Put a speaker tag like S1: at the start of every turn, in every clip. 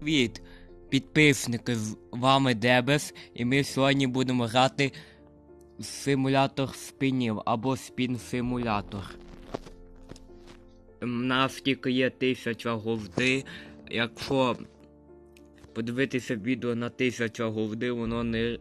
S1: Привіт, підписники, з вами Дебес, і ми сьогодні будемо грати симулятор спінів або спін-симулятор. У нас тільки є 1000 голди. Якщо подивитися відео на 1000 голди, воно не,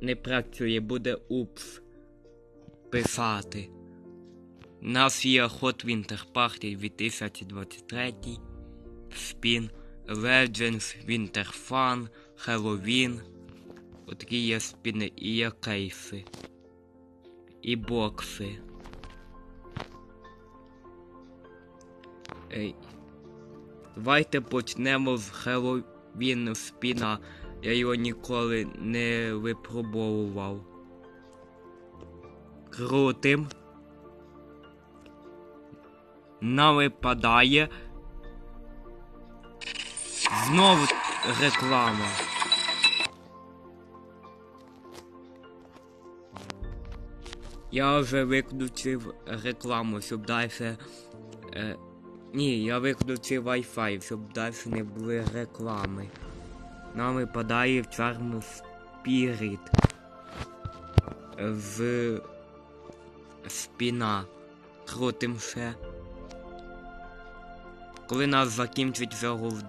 S1: не працює, буде упс писати. У нас є Hot Winter Party 2023, Spin, Legends, Winter Fun, Halloween. Отакі є спіни і є кейси. І бокси. Ей. Давайте почнемо з Halloween спіна. Я його ніколи не випробовував. Крутим. Нам випадає. Знову реклама. Я вже виключив рекламу, щоб далі. Е, ні, я виключив Wi-Fi, щоб далі не були реклами. Нам випадає Charm Spirit з спіна. Крутим ще. Коли нас закінчиться гов...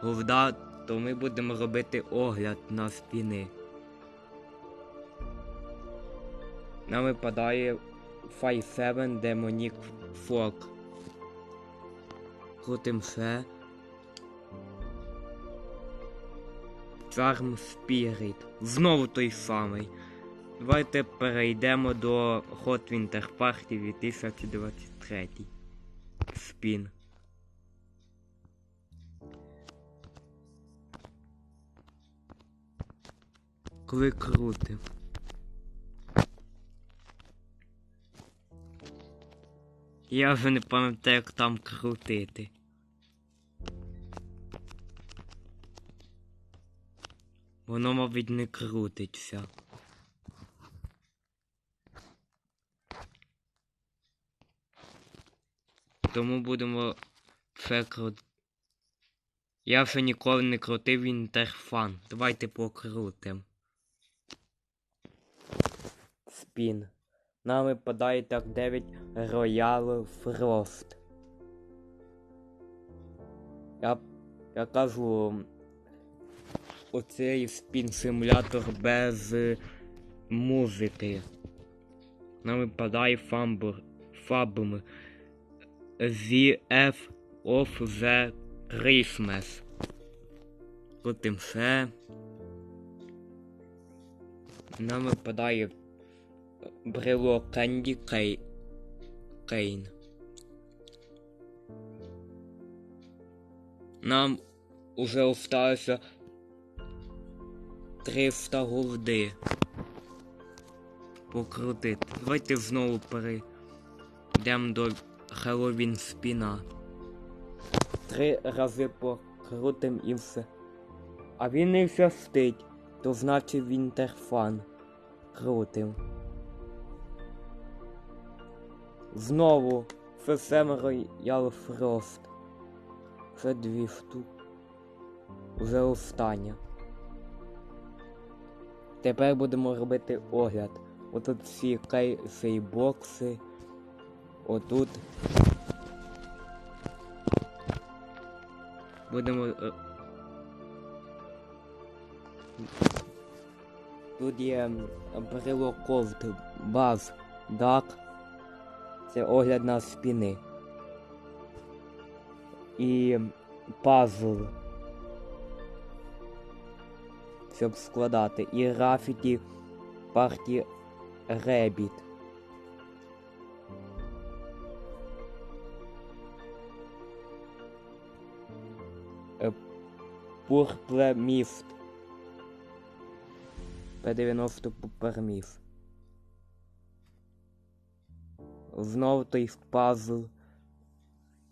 S1: говда, то ми будемо робити огляд на спіни. Нам випадає 5-7 Demonic Fog. Крутим ще. Charm Spirit. Знову той самий. Давайте перейдемо до Hot Winter Party 2023. Спін. Коли крутим. Я вже не пам'ятаю, як там крутити. Воно, мабуть, не крутиться. Тому будемо все крут. Я вже ніколи не крутив інтерфан. Давайте покрутим. Спін. Нам випадає так 9 Royal Frost. Я, я кажу. Оцей спін-симулятор без е, музики. Нам випадає фамбур. Фабм. The F of the Christmas. Крутим все. Нам випадає брелок Candy Кей... Кейн. Нам уже осталося 300 голди. Покрутити. Давайте знову перейдемо до Хеллоуін спіна. Три рази покрутим і все. А він не щастить, то значить Вінтерфан. Крутим. Знову FSM Royal Frost. Вже дві штуки. Вже остання. Тепер будемо робити огляд. Отут всі кейси і бокси. Отут. Будемо. е, Тут є брелок ковт баз дак. Це огляд на спіни. І пазл. Щоб складати. І графіті парті Ребіт. Пурпле міфт. П90 Пуперміф. Знов той пазл.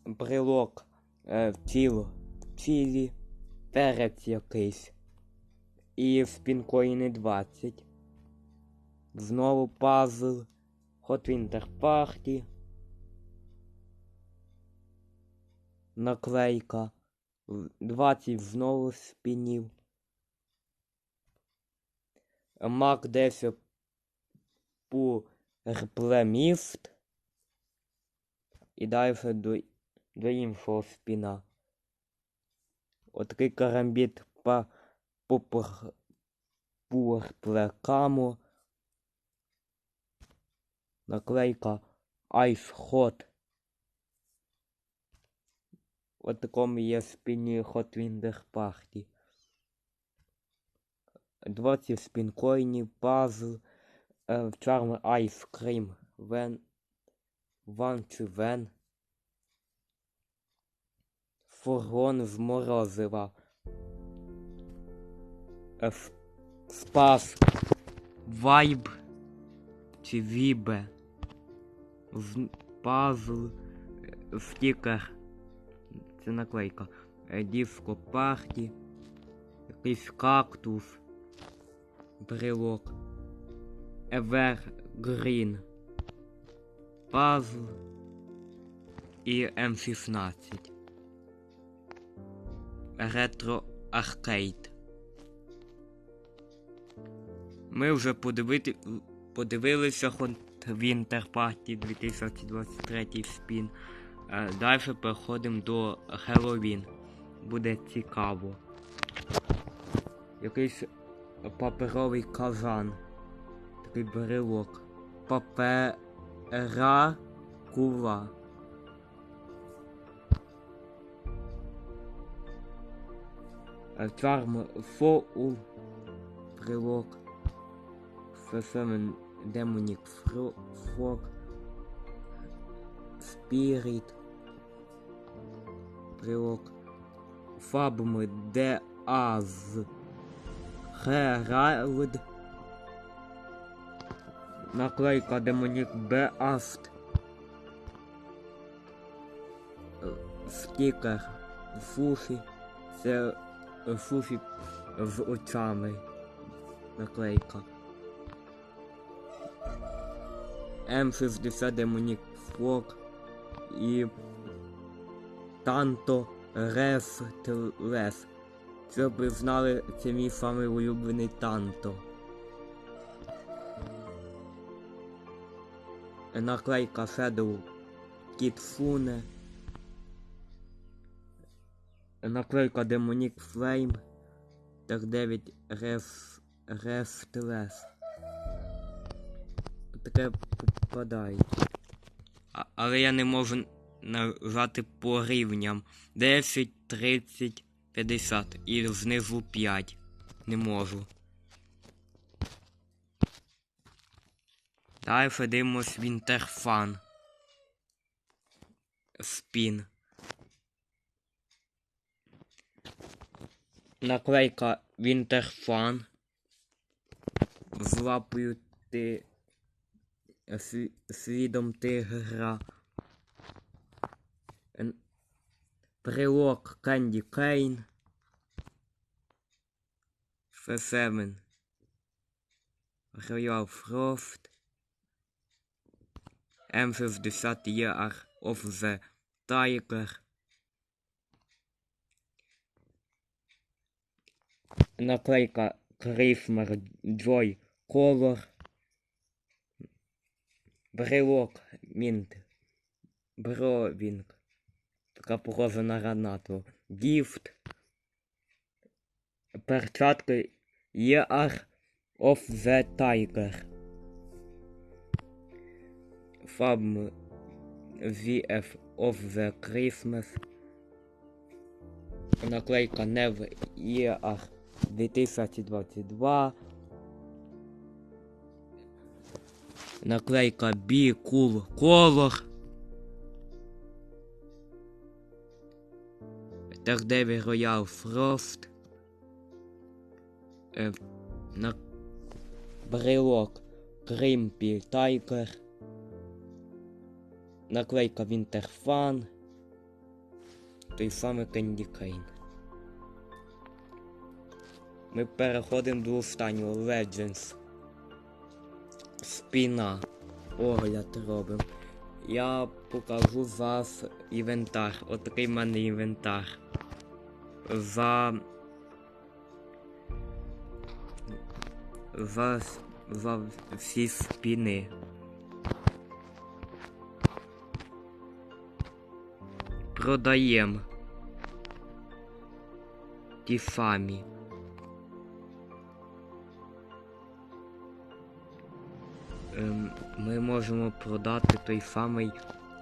S1: Брелок. Е, тіло. Цілі. Перець якийсь. І спінкоїни 20. Знову пазл. Hot Winter Party. Наклейка. 20 знову спінів. Мак 10 по рплеміст. І далі до, до іншого спіна. Отакий карамбіт по по. Наклейка Ice Hot. От такому є спіні Hot Winder Party. 20 спінкоїнів, пазл, е, чарми Ice Cream, Вен, Ван чи Вен. Фургон з морозива. Е, с- Спас. Вайб. Чи Вібе. З- Пазл. е, Стікер. Це наклейка. Е, Диско парті. Якийсь кактус. Брелок. Evergreen. Пазл. І М16. Ретро Аркейд. Ми вже подивити... подивилися Winter Party 2023 спін. Е, Далі переходимо до Хеллоуін. Буде цікаво. Якийсь паперовий казан. Такий брелок. Папера кула. Е, Чарм фоул. Брелок. Фесемен демонік фро... фок. Спіріт. Брелок. Фабми де аз. Херальд. Наклейка демонік Беаст. Е, Стікер. Фуфі. Це фуфі з очами. Наклейка. М60 демонік Флок і Танто Рефтлес. Щоб ви знали, це мій самий улюблений танто. Наклейка Shadow Kitsune. Наклейка Demonic Flame. Так 9 Ref... Таке попадає. А, але я не можу нажати по рівням. 10, 30, 50 і знизу 5. Не можу. Далі дивимось Вінтерфан. Спін. Наклейка Вінтерфан. З лапою ти слі- слідом тигра. Прилог Кенді Кейн. Фесемен. Роял Фрост. М60 Year of the Tiger. Наклейка Крисмер Джой Колор. Брелок Мінт. Бровінг. Така похожа на гранату. Гіфт. Перчатки Year of the Tiger. Фабм VF of the Christmas. Наклейка Never Year 2022. Наклейка Be Cool Color. Так Деві Royal Frost. Е, брелок Кримпі Тайгер. Наклейка Вінтерфан. Той самий Кенді Кейн. Ми переходимо до останнього Legends. Спіна. Огляд робимо. Я покажу зараз інвентар. Мене інвентар. за. За, за всі спіни. Продаємо. Ті самі. Ем, ми можемо продати той самий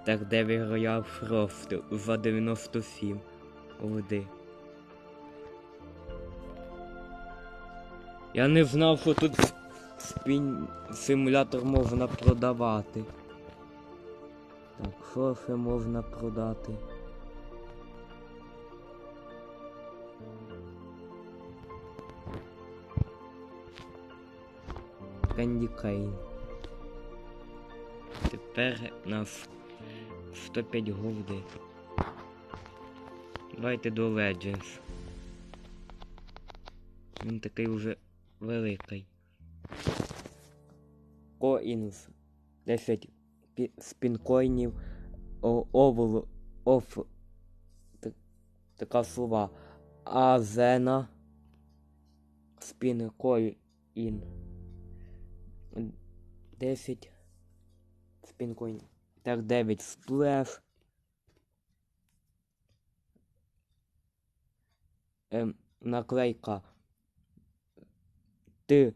S1: 9 Royal Frost за 97 води. Я не знав, що тут спін... симулятор можна продавати. Так, що можна продати? Кенді Кейн. Тепер нас 105 голди. Давайте до Legends. Він такий уже великий. Коінс. 10 пі- спінкоїнів. Овл. Оф. Так, така слова. Азена. Спінкоін. 10 спінкоін. Так, 9 сплеш. Ем, наклейка. Т.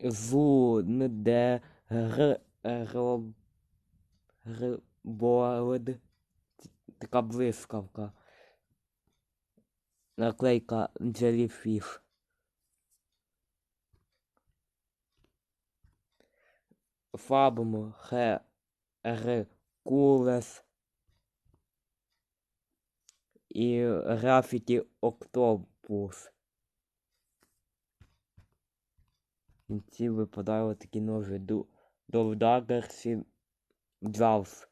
S1: Зу. Н. Д. Р. Р. Р. Болд. Така блискавка. Наклейка Jellyfish. Фабмо. Х. Р. Кулес. І графіті Октопус. В кінці випадають такі ножи до Довдагерсі Джавс.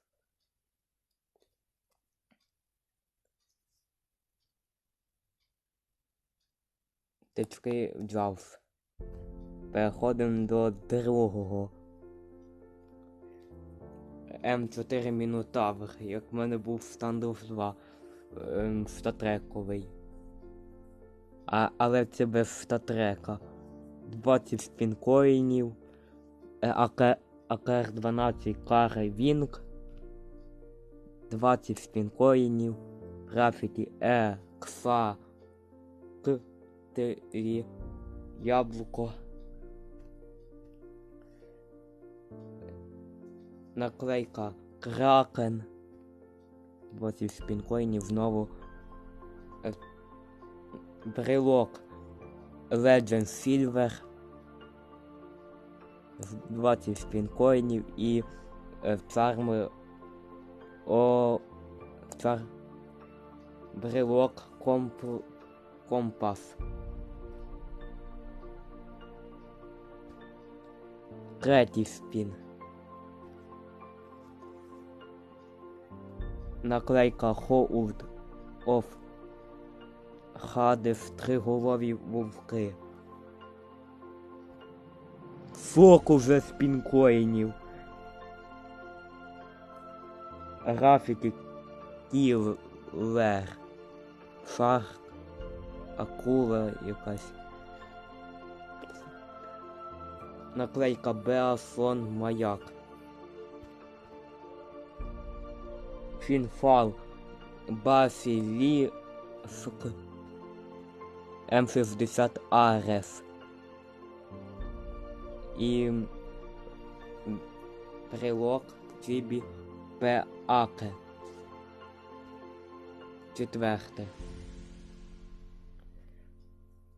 S1: Тички Джавс. Переходимо до другого. М4 Мінотавр, як в мене був стандоф 2 ем, статрековий. А, але це без статрека. 20 спінкоїнів. Е, АКР-12 Кари Вінг. 20 спінкоїнів. Графіті Е, Кса, К, Т, Рі, Яблуко. Наклейка Кракен. 20 спінкоїнів знову. Е, Брелок Legend Silver. з 20 спінкоїнів і е, царми о цар брелок комп, компас. Третій спін. Наклейка Hold of Hades триголові вовки. Фоку вже з пінкоїнів. Графіки кілер. Шарк. Акула якась. Наклейка Беасон Маяк. Фінфал. Басілі. Сука. М60 Арес. І брелок Тібі Пеаке. Четверте.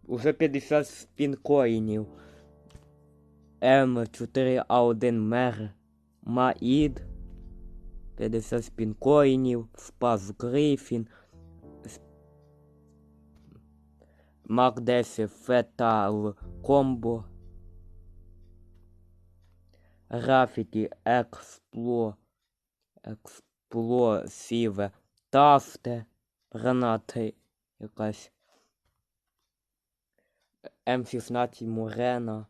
S1: Уже 50 спінкоїнів. М4А1 Мер Маїд. 50 спінкоїнів. Спас Грифін. Мак 10 Фетал Комбо. Графіті Експло. Експлосіве Тафте. Гранати якась. М16 Морена.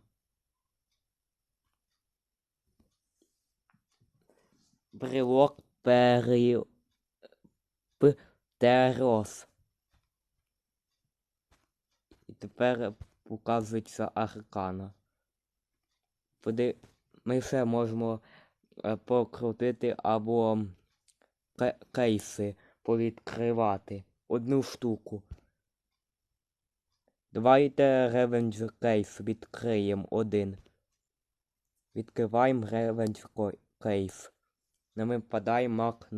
S1: Брелок Пері... Птерос. тепер показується аркана. Поди... Ми ще можемо е, покрутити або кейси повідкривати. Одну штуку. Давайте Revenge кейс відкриємо один. Відкриваємо Revenge ко- кейс. Нам випадає Мак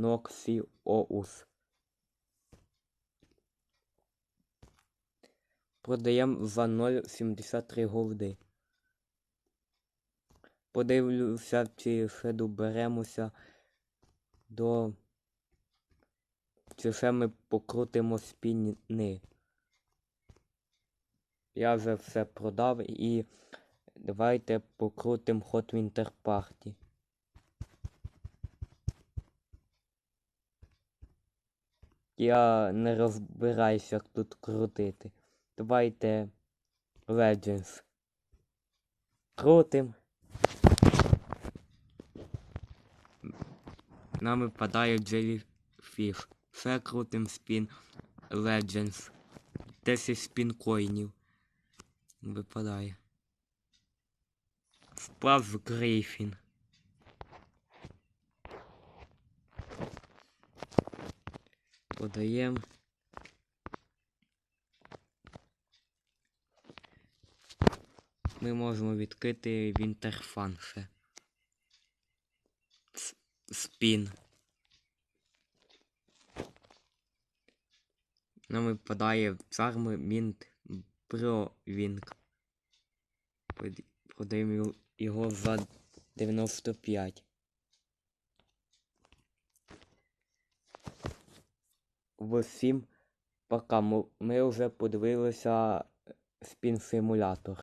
S1: Оус. Продаємо за 0,73 голди. Подивлюся, чи ще доберемося до. Чи ще ми покрутимо спінни. Я вже все продав і давайте покрутимо Hot Winter Party. Я не розбираюся, як тут крутити. Давайте Legends. Крутим. Нам випадає Jellyfish. Все крутим спін Legends. 10 спін коїнів. Випадає. Впав Грейфін. Подаємо. Ми можемо відкрити Вінтерфан ще. Спін. Нам випадає Charm Mint Broving. Под- Продаємо його за 95. Всім пока. Ми вже подивилися спін симулятор.